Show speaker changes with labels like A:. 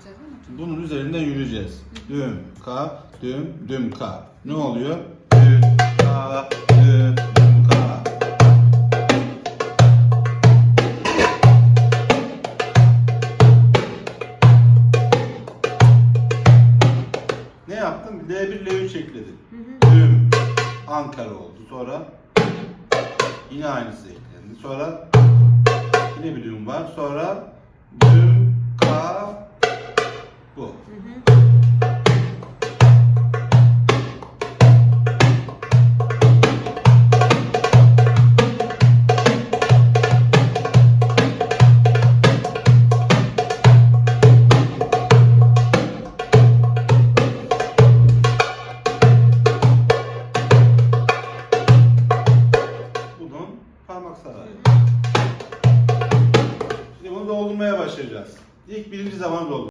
A: yapacağız değil mi?
B: Bunun üzerinden yürüyeceğiz. Düm, ka, düm, düm, ka. Ne oluyor? Düm, ka, düm, düm, ka. Ne yaptım? L1, L3 ekledim. Düm, Ankara oldu. Sonra yine aynısı eklendi. Sonra yine bir düm var. Sonra düm, bu. Sarayı. Şimdi bunu doldurmaya başlayacağız. İlk birinci zaman doldur.